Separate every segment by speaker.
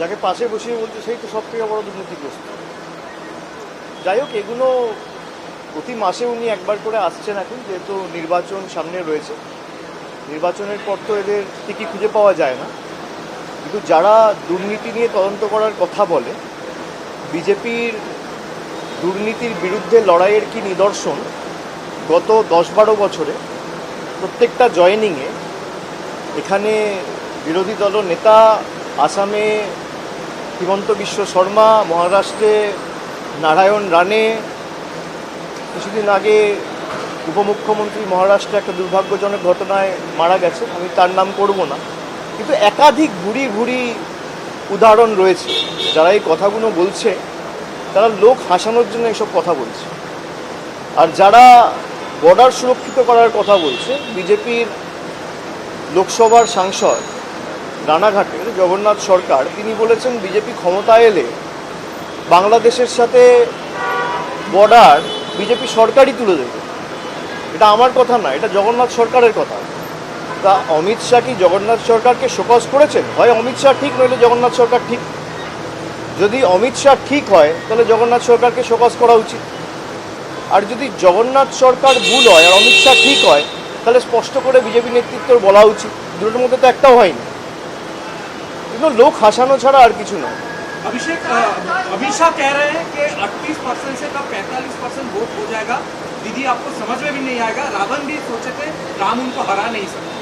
Speaker 1: যাকে পাশে বসিয়ে বলছে, সেই তো সব থেকে বড় দুর্নীতিগ্রস্ত। যাই হোক, এগুলো প্রতি মাসে উনি একবার করে আসছেন এখন, যেহেতু নির্বাচন সামনে রয়েছে। নির্বাচনের পর তো এদের ঠিকই খুঁজে পাওয়া যায় না। কিন্তু যারা দুর্নীতি নিয়ে তদন্ত করার কথা বলে, বিজেপির দুর্নীতির বিরুদ্ধে লড়াইয়ের কি নিদর্শন? গত দশ বারো বছরে প্রত্যেকটা জয়েনিংয়ে এখানে বিরোধী দল নেতা আসামে হিমন্ত বিশ্ব শর্মা, মহারাষ্ট্রে নারায়ণ রানে কিছুদিন আগে উপমুখ্যমন্ত্রী মহারাষ্ট্রে একটা দুর্ভাগ্যজনক ঘটনায় মারা গেছে আমি তার নাম করব না। কিন্তু একাধিক ভুরি ভুরি উদাহরণ রয়েছে। যারা এই কথাগুলো বলছে, তারা লোক হাসানোর জন্য এসব কথা বলছে। আর যারা বর্ডার সুরক্ষিত করার কথা বলছে, বিজেপির লোকসভার সাংসদ রানাঘাটের জগন্নাথ সরকার, তিনি বলেছেন বিজেপি ক্ষমতায় এলে বাংলাদেশের সাথে বর্ডার বিজেপি সরকারই তুলে দেবে। এটা আমার কথা না, এটা জগন্নাথ সরকারের কথা। তা অমিত শাহ কি জগন্নাথ সরকারকে শোকজ করেছেন? হয় অমিত শাহ ঠিক, নইলে জগন্নাথ সরকার ঠিক। যদি অমিত শাহ ঠিক হয়, তাহলে জগন্নাথ সরকারকে শোকজ করা উচিত। আর যদি জগন্নাথ সরকার ভুল হয় আর অমিত শাহ ঠিক হয়, তাহলে স্পষ্ট করে বিজেপি নেতৃত্বর বলা উচিত। দুটোর মধ্যে তো একটাও হয়নি। এগুলো লোক হাসানো ছাড়া আর কিছু নয়
Speaker 2: अभिषेक अ, अमित शाह कह रहे हैं कि 38 परसेंट से कब 45 परसेंट वोट हो जाएगा दीदी आपको समझ में भी नहीं आएगा रावण भी सोचे थे राम उनको हरा नहीं सकते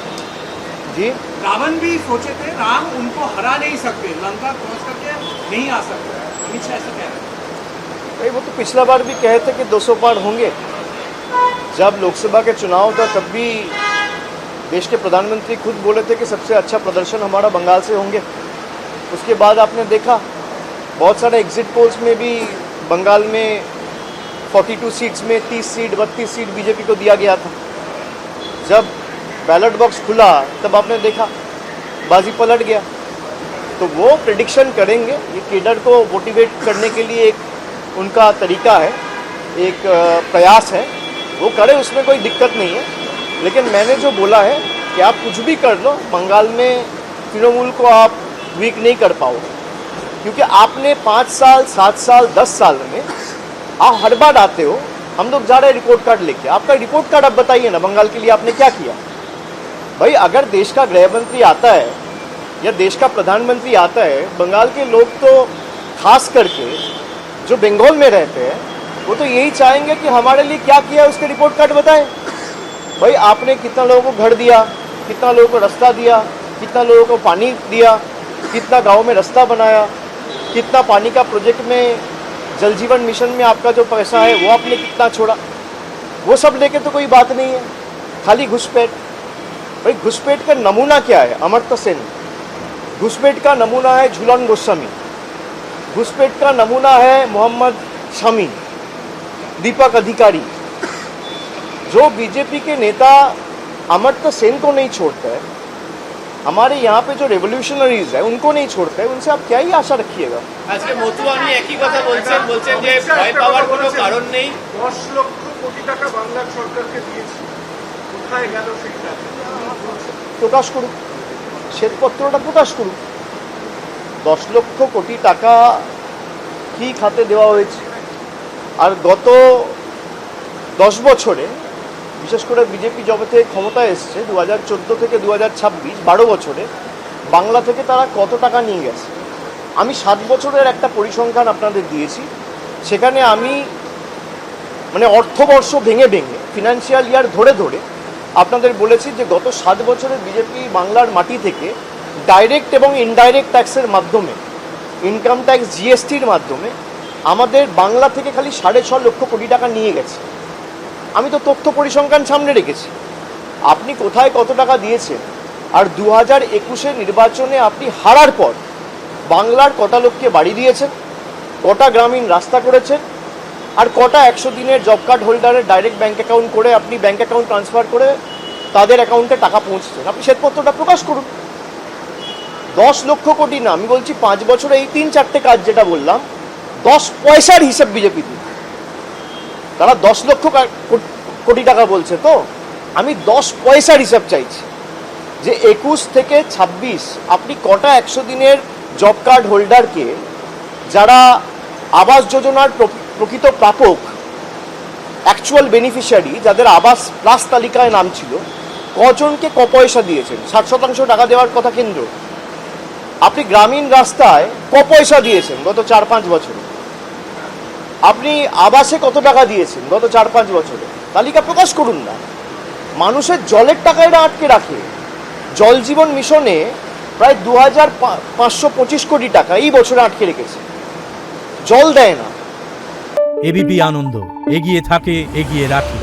Speaker 1: जी
Speaker 2: रावण भी सोचे थे राम उनको हरा नहीं सकते लंका क्रॉस करके नहीं आ सकते अमित शाह ऐसा कह रहे हैं
Speaker 1: भाई वो तो पिछला बार भी कहे थे कि 200 पार होंगे जब लोकसभा के चुनाव था तब भी देश के प्रधानमंत्री खुद बोले थे कि सबसे अच्छा प्रदर्शन हमारा बंगाल से होंगे उसके बाद आपने देखा, बहुत सारे एग्जिट पोल्स में भी बंगाल में 42 सीट्स में 30 सीट 32 सीट बीजेपी को दिया गया था। जब बैलेट बॉक्स खुला, तब आपने देखा, बाजी पलट गया। तो वो प्रडिक्शन करेंगे, ये केडर को मोटिवेट करने के लिए एक उनका तरीका है, एक प्रयास है। वो करे, उसमें कोई दिक्कत नहीं है। लेकिन मैंने जो बोला है कि आप कुछ भी कर लो, बंगाल में तृणमूल को आप वीक नहीं कर पाओगे क्योंकि आपने पाँच साल, सात साल, दस साल में आप हर बार आते हो, हम लोग जा रहे हैं रिपोर्ट कार्ड लेके। आपका रिपोर्ट कार्ड आप बताइए ना, बंगाल के लिए आपने क्या किया? भाई, अगर देश का गृह मंत्री आता है, या देश का प्रधानमंत्री आता है, बंगाल के लोग तो खास करके जो बंगाल में रहते हैं, वो तो यही चाहेंगे कि हमारे लिए क्या किया उसके रिपोर्ट कार्ड बताएँ। भाई, आपने कितना लोगों को घर दिया, कितना लोगों को रास्ता दिया, कितना लोगों को पानी दिया कितना गाँव में रास्ता बनाया, कितना पानी का प्रोजेक्ट में, जल जीवन मिशन में आपका जो पैसा है, वो आपने कितना छोड़ा? वो सब लेके तो कोई बात नहीं है। खाली घुसपैठ। भाई, घुसपैठ का नमूना क्या है? अमर्त्य सेन। घुसपैठ का नमूना है झूलन गोस्वामी। घुसपैठ का नमूना है मोहम्मद शमी, दीपक अधिकारी। जो बीजेपी के नेता अमर्त्य सेन को नहीं छोड़ते हैं हमारे यहाँ पे जो रेवोल्यूशनरीज है उनको नहीं छोड़ते हैं उनसे आप क्या ही आशा रखिएगा
Speaker 3: আজকে মতুয়ানি একই কথা বলছেন বলছেন যে ভয় পাওয়ার কোনো কারণ নেই
Speaker 4: দশ লক্ষ কোটি টাকা বাংলার সরকারকে দিয়েছি কোথায় গেল সেই টাকা
Speaker 1: প্রকাশ করুক শ্বেতপত্রটা প্রকাশ করুক দশ লক্ষ কোটি টাকা কি খাতে দেওয়া হয়েছে আর গত দশ বছরে বিশেষ করে বিজেপি যবে থেকে ক্ষমতায় এসছে দু হাজার চোদ্দ থেকে দু হাজার ছাব্বিশ, বারো বছরে, বাংলা থেকে তারা কত টাকা নিয়ে গেছে? আমি সাত বছরের একটা পরিসংখ্যান আপনাদের দিয়েছি, সেখানে আমি মানে অর্থবর্ষ ভেঙে ভেঙে ফিনান্সিয়াল ইয়ার ধরে ধরে আপনাদের বলেছি যে গত সাত বছরে বিজেপি বাংলার মাটি থেকে ডাইরেক্ট এবং ইনডাইরেক্ট ট্যাক্সের মাধ্যমে ইনকাম ট্যাক্স জিএসটির মাধ্যমে আমাদের বাংলা থেকে খালি সাড়ে ছ লক্ষ কোটি টাকা নিয়ে গেছে। আমি তো তথ্য পরিসংখ্যান সামনে রেখেছি। আপনি কোথায় কত টাকা দিয়েছেন? আর দু হাজার একুশে নির্বাচনে আপনি হারার পর বাংলার কটা লোককে বাড়ি দিয়েছেন? কটা গ্রামীণ রাস্তা করেছেন? আর কটা একশো দিনের জব কার্ড হোল্ডারের ডাইরেক্ট ব্যাঙ্ক অ্যাকাউন্ট করে আপনি ব্যাঙ্ক অ্যাকাউন্ট ট্রান্সফার করে তাদের অ্যাকাউন্টে টাকা পৌঁছেছেন? আপনি শ্বেতপত্রটা প্রকাশ করুন। দশ লক্ষ কোটি না, আমি বলছি পাঁচ বছরে, এই তিন চারটে কাজ যেটা বললাম, দশ পয়সার হিসেব বিজেপি দিন তারা দশ লক্ষ কোটি টাকা বলছে তো? আমি দশ পয়সার হিসাব চাইছি যে একুশ থেকে ছাব্বিশ আপনি কটা একশো দিনের জব কার্ড হোল্ডারকে যারা আবাস যোজনার প্র- প্রকৃত প্রাপক অ্যাকচুয়াল বেনিফিশিয়ারি যাদের আবাস প্লাস তালিকায় নাম ছিল, কজনকে ক পয়সা দিয়েছেন? ষাট শতাংশ টাকা দেওয়ার কথা কেন্দ্র। আপনি গ্রামীণ রাস্তায় ক পয়সা দিয়েছেন গত চার পাঁচ বছরে? আপনি আবাসে কত টাকা দিয়েছেন গত চার পাঁচ বছরে? তালিকা প্রকাশ করুন না। মানুষের জলের টাকা এরা আটকে রাখে। জল জীবন মিশনে প্রায় দু হাজার পাঁচশো পঁচিশ কোটি টাকা এই বছরে আটকে রেখেছে। জল দেয় না।
Speaker 5: এবিপি আনন্দ, এগিয়ে থাকে, এগিয়ে রাখি।